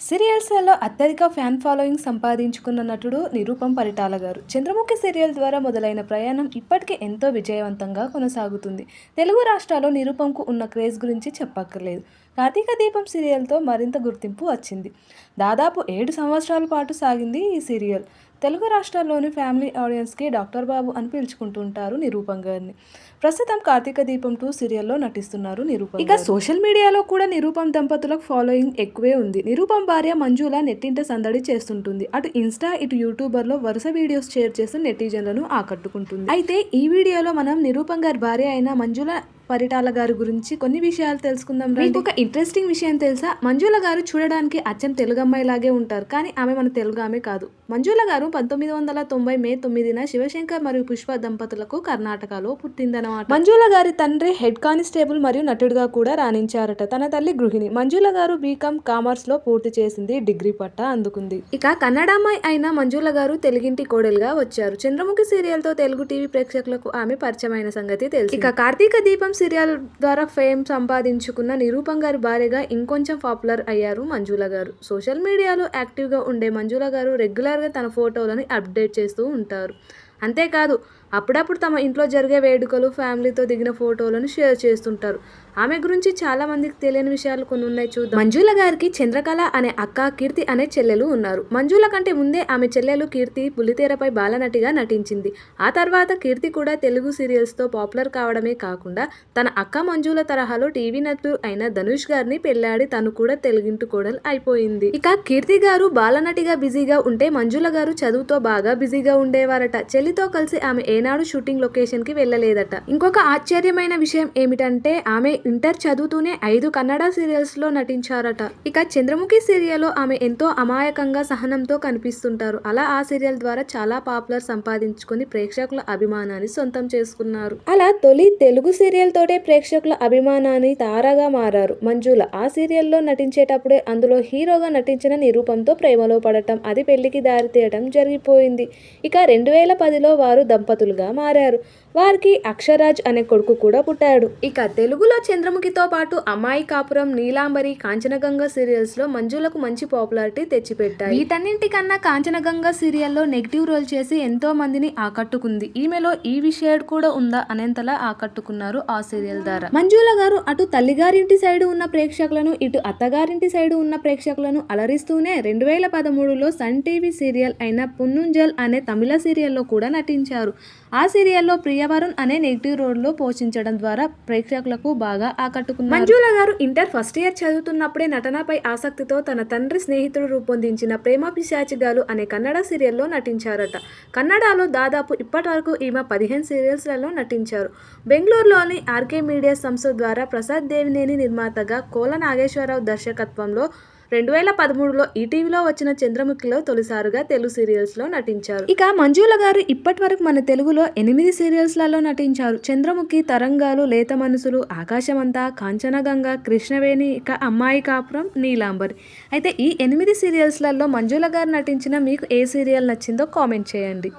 సీరియల్స్లలో అత్యధిక fan following సంపాదించుకున్న నటుడు నిరూపం పరిటాల గారు. చంద్రముఖి సీరియల్ ద్వారా మొదలైన ప్రయాణం ఇప్పటికే ఎంతో విజయవంతంగా కొనసాగుతుంది. తెలుగు రాష్ట్రాల్లో నిరూపంకు ఉన్న క్రేజ్ గురించి చెప్పక్కర్లేదు. కార్తీక దీపం సీరియల్తో మరింత గుర్తింపు వచ్చింది. దాదాపు ఏడు సంవత్సరాల పాటు సాగింది ఈ సీరియల్. తెలుగు రాష్ట్రాల్లోని ఫ్యామిలీ ఆడియన్స్కి డాక్టర్ బాబు అని పిలుచుకుంటుంటారు నిరూపం గారిని. ప్రస్తుతం కార్తీక దీపం టూ సీరియల్లో నటిస్తున్నారు నిరూపం ఇక సోషల్ మీడియాలో కూడా నిరూపం దంపతులకు ఫాలోయింగ్ ఎక్కువే ఉంది. నిరూపం భార్య మంజుల నెట్టింట సందడి చేస్తుంటుంది. అటు ఇన్స్టా ఇటు యూట్యూబర్లో వరుస వీడియోస్ షేర్ చేసి నెటిజన్లను ఆకట్టుకుంటుంది. అయితే ఈ వీడియోలో మనం నిరూపం గారి భార్య అయిన మంజుల పరిటాల గారి గురించి కొన్ని విషయాలు తెలుసుకుందాం రండి. ఒక ఇంట్రెస్టింగ్ విషయం తెలుసా? మంజుల గారు చూడడానికి అచ్చం తెలుగు అమ్మాయి లాగే ఉంటారు. కానీ ఆమె మన తెలుగు ఆమె కాదు. మంజుల గారు పంతొమ్మిది వందల తొంభై మే తొమ్మిదిన శివశంకర్ మరియు పుష్ప దంపతులకు కర్ణాటకలో పుట్టిందన్నమాట. మంజుల గారి తండ్రి హెడ్ కానిస్టేబుల్ మరియు నటుడిగా కూడా రాణించారట. తన తల్లి గృహిణి. మంజుల గారు బీకామ్ కామర్స్లో పూర్తి చేసింది డిగ్రీ పట్టా అందుకుంది. ఇక కన్నడ అమ్మాయి అయిన మంజుల గారు తెలుగింటి కోడలుగా వచ్చారు. చంద్రముఖి సీరియల్తో తెలుగు టీవీ ప్రేక్షకులకు ఆమె పరిచయమైన సంగతి తెలుసు. ఇక కార్తీక దీపం సీరియల్ ద్వారా ఫేమ్ సంపాదించుకున్న నిరూపం గారి భార్యగా ఇంకొంచెం పాపులర్ అయ్యారు మంజుల గారు. సోషల్ మీడియాలో యాక్టివ్గా ఉండే మంజుల గారు రెగ్యులర్గా తన ఫోటోలను అప్డేట్ చేస్తూ ఉంటారు. అంతేకాదు అప్పుడప్పుడు తమ ఇంట్లో జరిగే వేడుకలు ఫ్యామిలీతో దిగిన ఫోటోలను షేర్ చేస్తుంటారు. ఆమె గురించి చాలా మందికి తెలియని విషయాలు కొన్ని ఉన్నాయి చూద్దాం. మంజుల గారికి చంద్రకళ అనే అక్క కీర్తి అనే చెల్లెలు ఉన్నారు. మంజుల కంటే ముందే ఆమె చెల్లెలు కీర్తి బుల్లితెరపై బాలనటిగా నటించింది. ఆ తర్వాత కీర్తి కూడా తెలుగు సీరియల్స్తో పాపులర్ కావడమే కాకుండా తన అక్క మంజుల తరహాలో టీవీ నటుడు అయిన ధనుష్ గారిని పెళ్ళాడి తను కూడా తెలుగింటు కోడలు అయిపోయింది. ఇక కీర్తి గారు బాలనటిగా బిజీగా ఉంటే మంజుల గారు చదువుతో బాగా బిజీగా ఉండేవారట. చెల్లితో కలిసి ఆమె ఏనాడు షూటింగ్ లొకేషన్కి వెళ్ళలేదట. ఇంకొక ఆశ్చర్యమైన విషయం ఏమిటంటే ఆమె ఇంటర్ చదువుతూనే ఐదు కన్నడ సీరియల్స్లో నటించారట. ఇక చంద్రముఖి సీరియల్లో ఆమె ఎంతో అమాయకంగా సహనంతో కనిపిస్తుంటారు. అలా ఆ సీరియల్ ద్వారా చాలా పాపులర్ సంపాదించుకొని ప్రేక్షకుల అభిమానాన్ని సొంతం చేసుకున్నారు. అలా తొలి తెలుగు సీరియల్ తోటే ప్రేక్షకుల అభిమానాన్ని తారగా మారారు. మంజుల ఆ సీరియల్లో నటించేటప్పుడే అందులో హీరోగా నటించిన నిరూపంతో ప్రేమలో పడటం అది పెళ్ళికి దారితీయటం జరిగిపోయింది. ఇక రెండు వేల పదిలో వారు దంపతులుగా మారారు. వారికి అక్షరాజ్ అనే కొడుకు కూడా పుట్టాడు. ఇక తెలుగులో చంద్రముఖితో పాటు అమ్మాయి కాపురం నీలాంబరి కాంచనగంగ సీరియల్స్లో మంజులకు మంచి పాపులారిటీ తెచ్చిపెట్టాయి. వీటన్నింటికన్నా కాంచనగంగ సీరియల్లో నెగిటివ్ రోల్ చేసి ఎంతో మందిని ఆకట్టుకుంది. ఈమెలో ఈ విషయాడు కూడా ఉందా అనేంతలా ఆకట్టుకున్నారు ఆ సీరియల్ ద్వారా మంజుల గారు అటు తల్లిగారింటి సైడ్ ఉన్న ప్రేక్షకులను ఇటు అత్తగారింటి సైడ్ ఉన్న ప్రేక్షకులను అలరిస్తూనే రెండు వేల పదమూడులో సన్ టీవీ సీరియల్ అయిన పున్నుంజల్ అనే తమిళ సీరియల్లో కూడా నటించారు. ఆ సీరియల్లో వరుణ్ అనే నెగిటివ్ రోడ్లో పోషించడం ద్వారా ప్రేక్షకులకు బాగా ఆకట్టుకున్నారు. మంజుల గారు ఇంటర్ ఫస్ట్ ఇయర్ చదువుతున్నప్పుడే నటనపై ఆసక్తితో తన తండ్రి స్నేహితుడు రూపొందించిన ప్రేమ పిశాచిగాలు అనే కన్నడ సీరియల్లో నటించారట. కన్నడలో దాదాపు ఇప్పటి వరకు ఈమె పదిహేను సీరియల్స్లలో నటించారు. బెంగళూరులోని ఆర్కే మీడియా సంస్థ ద్వారా ప్రసాద్ దేవినేని నిర్మాతగా కోల నాగేశ్వరరావు దర్శకత్వంలో రెండు వేల పదమూడులో ఈటీవీలో వచ్చిన చంద్రముఖిలో తొలిసారిగా తెలుగు సీరియల్స్లో నటించారు. ఇక మంజుల గారు ఇప్పటి వరకు మన తెలుగులో ఎనిమిది సీరియల్స్లలో నటించారు. చంద్రముఖి తరంగాలు లేత మనసులు ఆకాశమంతా కాంచనగంగ కృష్ణవేణి ఇక అమ్మాయి కాపురం నీలాంబరి. అయితే ఈ ఎనిమిది సీరియల్స్లలో మంజుల గారు నటించిన మీకు ఏ సీరియల్ నచ్చిందో కామెంట్ చేయండి.